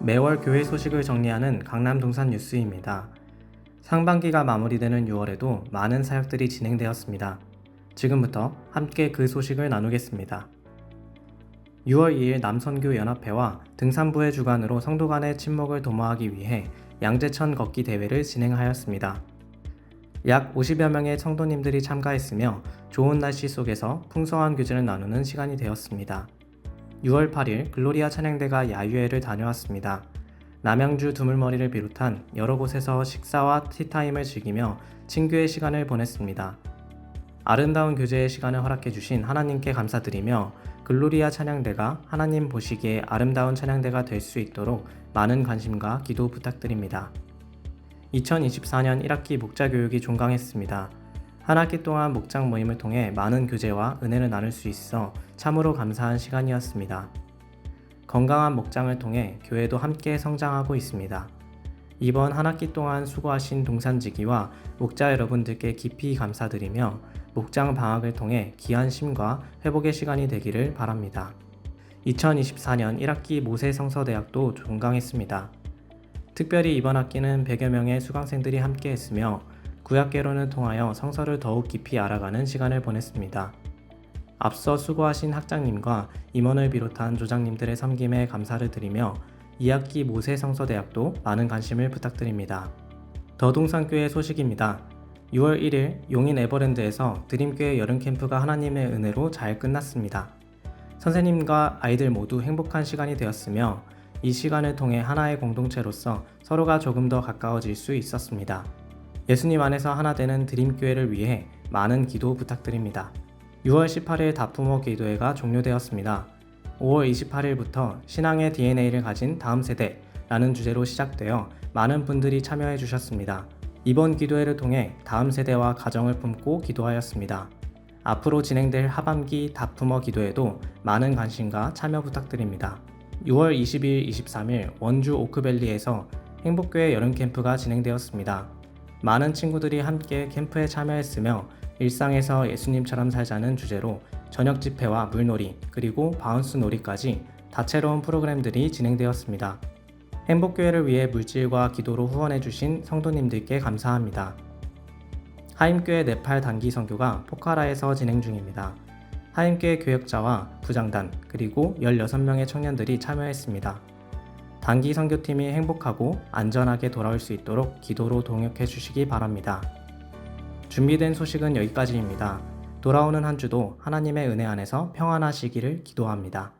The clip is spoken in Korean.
매월 교회 소식을 정리하는 강남 동산 뉴스입니다. 상반기가 마무리되는 6월에도 많은 사역들이 진행되었습니다. 지금부터 함께 그 소식을 나누겠습니다. 6월 2일 남선교 연합회와 등산부의 주관으로 성도 간의 친목을 도모하기 위해 양재천 걷기 대회를 진행하였습니다. 약 50여 명의 성도님들이 참가했으며 좋은 날씨 속에서 풍성한 교제를 나누는 시간이 되었습니다. 6월 8일 글로리아 찬양대가 야유회를 다녀왔습니다. 남양주 두물머리를 비롯한 여러 곳에서 식사와 티타임을 즐기며 친교의 시간을 보냈습니다. 아름다운 교제의 시간을 허락해 주신 하나님께 감사드리며 글로리아 찬양대가 하나님 보시기에 아름다운 찬양대가 될 수 있도록 많은 관심과 기도 부탁드립니다. 2024년 1학기 목자 교육이 종강했습니다. 한 학기 동안 목장 모임을 통해 많은 교제와 은혜를 나눌 수 있어 참으로 감사한 시간이었습니다. 건강한 목장을 통해 교회도 함께 성장하고 있습니다. 이번 한 학기 동안 수고하신 동산지기와 목자 여러분들께 깊이 감사드리며 목장 방학을 통해 귀한 쉼과 회복의 시간이 되기를 바랍니다. 2024년 1학기 모세 성서대학도 종강했습니다. 특별히 이번 학기는 100여 명의 수강생들이 함께 했으며 구약계론을 통하여 성서를 더욱 깊이 알아가는 시간을 보냈습니다. 앞서 수고하신 학장님과 임원을 비롯한 조장님들의 섬김에 감사를 드리며 2학기 모세 성서대학도 많은 관심을 부탁드립니다. 더동산교회 소식입니다. 6월 1일 용인 에버랜드에서 드림교회 여름 캠프가 하나님의 은혜로 잘 끝났습니다. 선생님과 아이들 모두 행복한 시간이 되었으며 이 시간을 통해 하나의 공동체로서 서로가 조금 더 가까워질 수 있었습니다. 예수님 안에서 하나 되는 드림교회를 위해 많은 기도 부탁드립니다. 6월 18일 다품어 기도회가 종료되었습니다. 5월 28일부터 신앙의 DNA를 가진 다음 세대라는 주제로 시작되어 많은 분들이 참여해 주셨습니다. 이번 기도회를 통해 다음 세대와 가정을 품고 기도하였습니다. 앞으로 진행될 하반기 다품어 기도회도 많은 관심과 참여 부탁드립니다. 6월 20일, 23일 원주 오크밸리에서 행복교회 여름 캠프가 진행되었습니다. 많은 친구들이 함께 캠프에 참여했으며 일상에서 예수님처럼 살자는 주제로 저녁 집회와 물놀이 그리고 바운스 놀이까지 다채로운 프로그램들이 진행되었습니다. 행복교회를 위해 물질과 기도로 후원해주신 성도님들께 감사합니다. 하임교회 네팔 단기 선교가 포카라에서 진행 중입니다. 하임교회 교역자와 부장단 그리고 16명의 청년들이 참여했습니다. 단기 선교팀이 행복하고 안전하게 돌아올 수 있도록 기도로 동역해 주시기 바랍니다. 준비된 소식은 여기까지입니다. 돌아오는 한 주도 하나님의 은혜 안에서 평안하시기를 기도합니다.